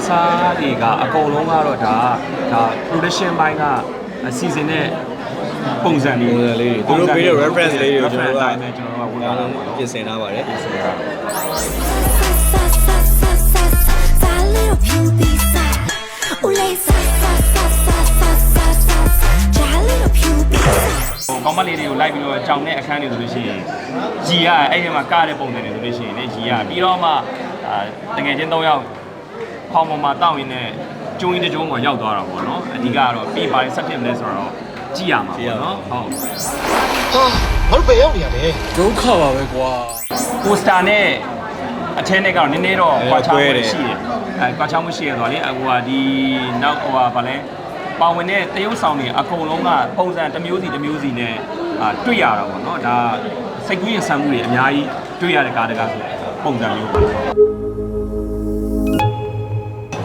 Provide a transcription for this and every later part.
အစားတွေကအကုန်လုံးကတော့ဒါဒါ production ဘိုင်းကအစီအစဉ်နဲ့ပုံစံလေးပုံစံလေးတွေသူတို့ပေးတဲ့ reference လေးတွေကိုကျွန်တော်တို့ကတိုင်းပဲကျွန်တော်တို့ကဝင်လာတာပေါ့နော်ပြင်ဆင်ထားပါတယ်ပြင်ဆင်တာ That little puppy side. Ooh, lay sa sa sa sa sa sa sa. That little puppy side. ဟိုကောင်မလေးတွေကိုလိုက်ပြီးတော့ကြောင်တဲ့အခန်းတွေဆိုလို့ရှိရင်ရီရအဲ့ဒီမှာကတဲ့ပုံစံတွေဆိုလို့ရှိရင်လေရီရပြီးတော့မှအာတကယ်ချင်း၃ယောက် ဖောင်ပေါ်မှာတောက်ရင်းနဲ့ကျုံးရင်းတစ်ကျုံးပေါ်ရောက်သွားတာပေါ့နော်အဓိကကတော့ပြီးပါရင်ဆက်ဖြစ်မလဲဆိုတော့ကြည့်ရမှာပေါ့နော်ဟုတ်ဟာမတို့ပဲရောက်နေရတယ်ဒုက္ခပါပဲကွာပိုစတာနဲ့အထဲနဲ့ကတော့နည်းနည်းတော့အဲကွာချောင်းကွဲတယ်မှုရှိတယ်အဲကွာချောင်းမှုရှိရတော့လေဟိုဟာဒီနောက်ဟိုဟာဗာလဲပါဝင်တဲ့တရုပ်ဆောင်တွေအကုန်လုံးကပုံစံတစ်မျိုးစီတစ်မျိုးစီနဲ့အာတွေ့ရတာပေါ့နော်ဒါစိတ်ကူးရင်ဆန်မှုတွေအများကြီးတွေ့ရတဲ့ကားတကားဆိုပုံစံမျိုးပေါ့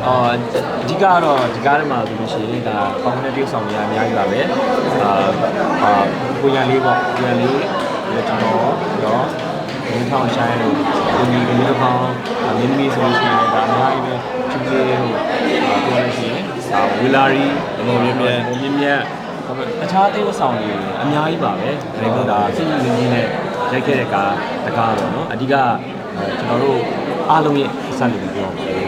အော်အဓိကကတော့ဒီကားထဲမှာဆိုလို့ရှိရင်ဒါပေါင်းတဲ့တရုပ်ဆောင်တွေအများကြီးပါပဲအာအာကိုရန်လေးပေါ့ကိုရန်လေးလည်းကျွန်တော်ရောမင်းထောင်ချိုင်းတို့ဒီဒီကလေးပေါင်းမင်းမီဆိုလို့ရှိရင်ဒါအများကြီးပဲချူလေးတို့ပြောလို့ရှိရင်ဒါဝီလာရီဘုံမြင့်မြတ်ဘုံမြင့်မြတ်ဒါပေမဲ့တခြားတေးဝဆောင်တွေအများကြီးပါပဲဒါကဒါစိတ်ကြီးလေးကြီးနဲ့ရိုက်ခဲ့တဲ့ကားတကားပေါ့နော်အဓိကကျွန်တော်တို့အားလုံးရဲ့အစလေးကိုပြောပါ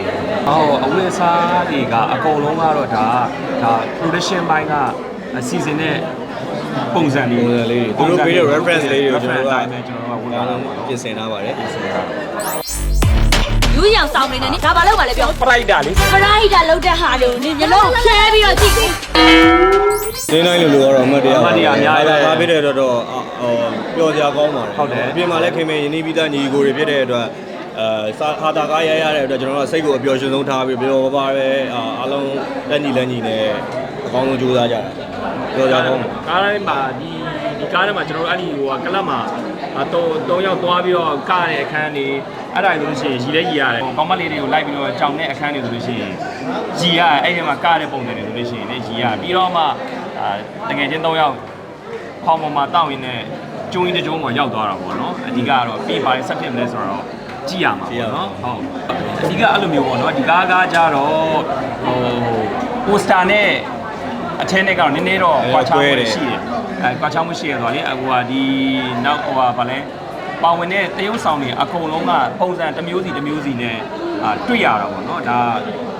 အော်အဝိအစားတွေကအကုန်လုံးကတော့ဒါဒါ production ဘိုင်းကအစီအစဉ်နဲ့ပုံစံလေးပုံစံလေးတွေသူတို့ပေးတဲ့ reference လေးတွေကိုကျွန်တော်တို့ကတိုင်းပဲကျွန်တော်တို့ကဝင်လာတာပေါ့နော်ပြင်ဆင်ထားပါတယ်လူရောင်ဆောင်နေတယ်နိဒါဘာလို့မှလဲပြော ပရိုက်တာလေပရိုက်တာလောက်တဲ့ဟာတွေကိုနင်မျက်လုံးဖြဲပြီးတော့ကြည့်နေနိုင်လို့လို့ကတော့အမှတ်တရအမှတ်တရအများကြီးပဲဒါပေးတဲ့တော့တော့ဟိုပျော်စရာကောင်းပါတယ်ဟုတ်တယ်အပြင်မှာလည်းခင်မင်းယင်းနီးပြီးသားညီကိုတွေဖြစ်တဲ့အတွက် အဲစာဟာတာကားရရတဲ့အတွက်ကျွန်တော်တို့စိတ်ကိုအပျော်ရွှင်ဆုံးထားပြီးပျော်ပါပါပဲအာအားလုံးလက်ညီလက်ညီနဲ့အကောင်းဆုံးကြိုးစားကြတာပျော်စရာကောင်းတယ်ကားတိုင်းမှာဒီဒီကားထဲမှာကျွန်တော်တို့အဲ့ဒီဟိုကကလပ်မှာအတော့၃ယောက်သွားပြီးတော့ကားတဲ့အခန်းတွေအဲ့ဒါဆိုလို့ရှိရင်ရီလဲရီရတယ်ကောင်းမလေးတွေကိုလိုက်ပြီးတော့ကြောင်တဲ့အခန်းတွေဆိုလို့ရှိရင်ရီရအဲ့ဒီမှာကားတဲ့ပုံစံတွေဆိုလို့ရှိရင်လေရီရပြီးတော့မှအာတကယ်ချင်း၃ယောက်ဖောင်ပေါ်မှာတောက်ရင်းနဲ့ကျုံးရင်းတစ်ကျုံးပေါ်ရောက်သွားတာပေါ့နော်အဓိကကတော့ပြီးပါရင်ဆက်ဖြစ်မလဲဆိုတော့ ကြည့်ရမှာပေါ့နော်ဟုတ်အဓိကအဲ့လိုမျိုးပေါ့နော်ဒီကားကားကြတော့ဟိုပိုစတာနဲ့အထဲနဲ့ကတော့နည်းနည်းတော့ကွာချောင်းမှုရှိတယ်အဲကွာချောင်းမှုရှိရတော့လေဟိုဟာဒီနောက်ဟိုဟာဗာလဲပါဝင်တဲ့တရုပ်ဆောင်တွေအကုန်လုံးကပုံစံတစ်မျိုးစီတစ်မျိုးစီနဲ့အာတွေ့ရတာပေါ့နော်ဒါ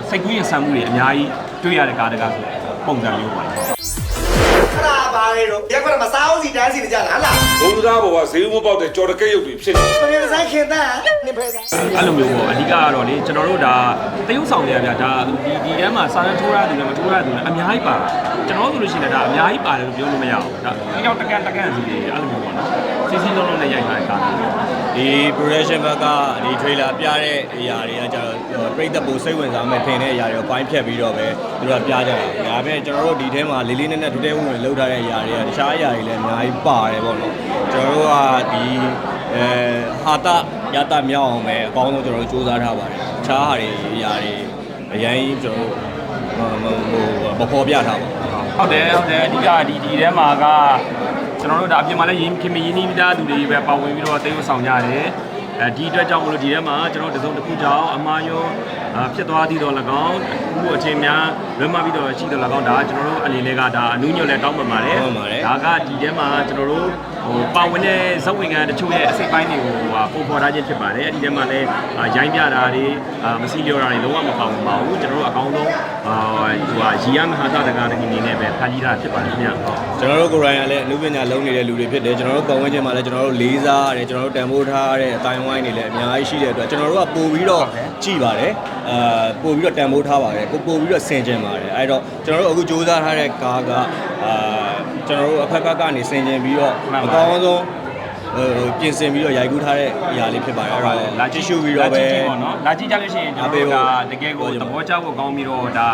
စိတ်ကူးရင်ဆန်မှုတွေအများကြီးတွေ့ရတဲ့ကားတကားဆိုပုံစံမျိုးပါလေခဏပါလေတော့ရက်ခွက်မှာစားအောင်စီတန်းစီနေကြလားလားဘုံသားဘောကဈေးမပေါက်တဲ့ကြော်တကက်ရုပ်တွေဖြစ်နေတယ်ပရင်ဆိုင်ခင်တ န်းနေဖဲစားအဲ့လိုမျိုးပေါ့အဓိကကတော့လေကျွန်တော်တို့ဒါတရုပ်ဆောင်တွေကဗျာဒါဒီဒီထဲမှာစာရန်ထိုးရသူလည်းမထိုးရသူလည်းအများကြီးပါတာကျွန်တော်ဆိုလို့ရှိရင်လည်းဒါအများကြီးပါတယ်လို့ပြောလို့မရဘူးဒါအကြောက်တကန်တကန်စီတွေအဲ့လိုမျိုးပေါ့နော်စီစီလုံးလုံးနဲ့ရိုက်ထားတဲ့ကားမျိုးဒီ production ဘက်ကဒီ trailer ပြတဲ့အရာတွေကကျတော့ပြိသက်ပိုစိတ်ဝင်စားမဲ့ထင်တဲ့အရာတွေကိုပိုင်းဖြတ်ပြီးတော့ပဲသူတို့ကပြကြတာ။ဒါပေမဲ့ကျွန်တော်တို့ဒီထဲမှာလေးလေးနက်နက်ဒုတဲဝင်ဝင်လှုပ်ထားတဲ့အရာတွေကတခြားအရာတွေလည်းအများကြီးပါတယ်ပေါ့နော်။ကျွန်တော်တို့ကဒီ အဲဟာတာရတာမြောက်အောင်ပဲအကောင်းဆုံးကျွန်တော်တို့စူးစမ်းထားပါတယ်။တခြားဟာတွေအရာတွေအရင်ကျွန်တော်တို့ဟိုမပေါ်ပြထားပါဘူး။ဟုတ်တယ်ဟုတ်တယ်အဓိကဒီဒီထဲမှာကကျွန်တော်တို့ဒါအပြင်မှာလည်းရင်းခင်မရင်းနှီးမိသားသူတွေပဲပါဝင်ပြီးတော့တိတ်ဝဆောင်ကြတယ်အဲဒီအတွက်ကြောင့်မလို့ဒီထဲမှာကျွန်တော်တို့တစ်စုံတစ်ခုကြောင့်အမားရောအာဖြစ်သွားသည့်တော့၎င်းအခုအချိန်များလွတ်မှပြီးတော့ရှိတော့၎င်းဒါကျွန်တော်တို့အနေနဲ့ကဒါအနုညွတ်လဲတောင်းပန်ပါတယ်တောင်းပန်ပါတယ်ဒါကဒီထဲမှာကျွန်တော်တို့ ဟိုပါဝင်တဲ့ဇက်ဝင်ခံတချို့ရဲ့အစိတ်ပိုင်းတွေကိုဟာပုံဖော်ထားခြင်းဖြစ်ပါတယ်အဲ့ဒီထဲမှာလည်းအာရိုင်းပြတာတွေအာမစီလျော်တာတွေလုံးဝမပါဝင်ပါဘူးကျွန်တော်တို့အကောင်းဆုံးအာဟိုဟာရီယမဟာသတကာတကီနေနဲ့ပဲဖန်ကြီးတာဖြစ်ပါတယ်ခင်ဗျဟုတ်ကျွန်တော်တို့ကိုယ်တိုင်ကလည်းအမှုပညာလုံးနေတဲ့လူတွေဖြစ်တယ်ကျွန်တော်တို့ပတ်ဝန်းကျင်မှာလည်းကျွန်တော်တို့လေးစားရတယ်ကျွန်တော်တို့တန်ဖိုးထားရတဲ့အတိုင်းဝိုင်းတွေလည်းအများကြီးရှိတဲ့အတွက်ကျွန်တော်တို့ကပို့ပြီးတော့ကြည်ပါတယ်အာပို့ပြီးတော့တန်ဖိုးထားပါတယ်ပို့ပို့ပြီးတော့ဆင်ကျင်ပါတယ်အဲ့တော့ကျွန်တော်တို့အခုစူးစမ်းထားတဲ့ကားကအာကျွန်တော်တို့အဖက်ဖက်ကနေဆင်ကျင်ပြီးတော့အကောင်းဆုံးဟိုပြင်ဆင်ပြီးတော့ရိုက်ကူးထားတဲ့အရာလေးဖြစ်ပါတယ်အဲ့တော့လာကြည့်ရှုပြီးတော့ပဲလာကြည့်ကြည့်ပေါ့နော်လာကြည့်ကြလို့ရှိရင်ကျွန်တော်တို့ဒါတကယ်ကိုသဘောကျဖို့ကောင်းပြီးတော့ဒါ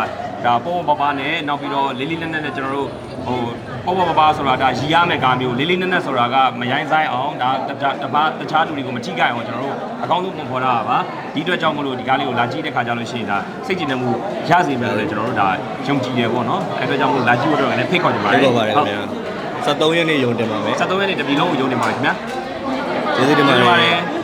ဒါပေါ်ပေါ်ပါပါနဲ့နောက်ပြီးတော့လေးလေးနက်နက်နဲ့ကျွန်တော်တို့ဟိုပေါ်ပေါ်ပါပါဆိုတာဒါရီရမယ်ကားမျိုးလေးလေးနက်နက်ဆိုတာကမရိုင်းဆိုင်အောင်ဒါတတပါတခြားလူတွေကိုမထိခိုက်အောင်ကျွန်တော်တို့အကောင်းဆုံးပုံဖော်တာပါဒီအတွက်ကြောင့်မလို့ဒီကားလေးကိုလာကြည့်တဲ့ခါကျလို့ရှိရင်ဒါစိတ်ကြည်နေမှုရစေမယ်လို့လည်းကျွန်တော်တို့ဒါယုံကြည်တယ်ပေါ့နော်အဲ့အတွက်ကြောင့်မလို့လာကြည့်ဖို့တော့လည်းဖိတ်ခေါ်ကြပါတဟုတ်ယ်ပါပါတယ်ခင်ဗျာ 73ရက်နေ့ယုံတင်ပါမယ်73ရက်နေ့တပြည်လုံးကိုယုံနေပါမယ်ခင်ဗျာကျေးဇူးတင်ပါတယ်ကျေးဇူးပါတယ်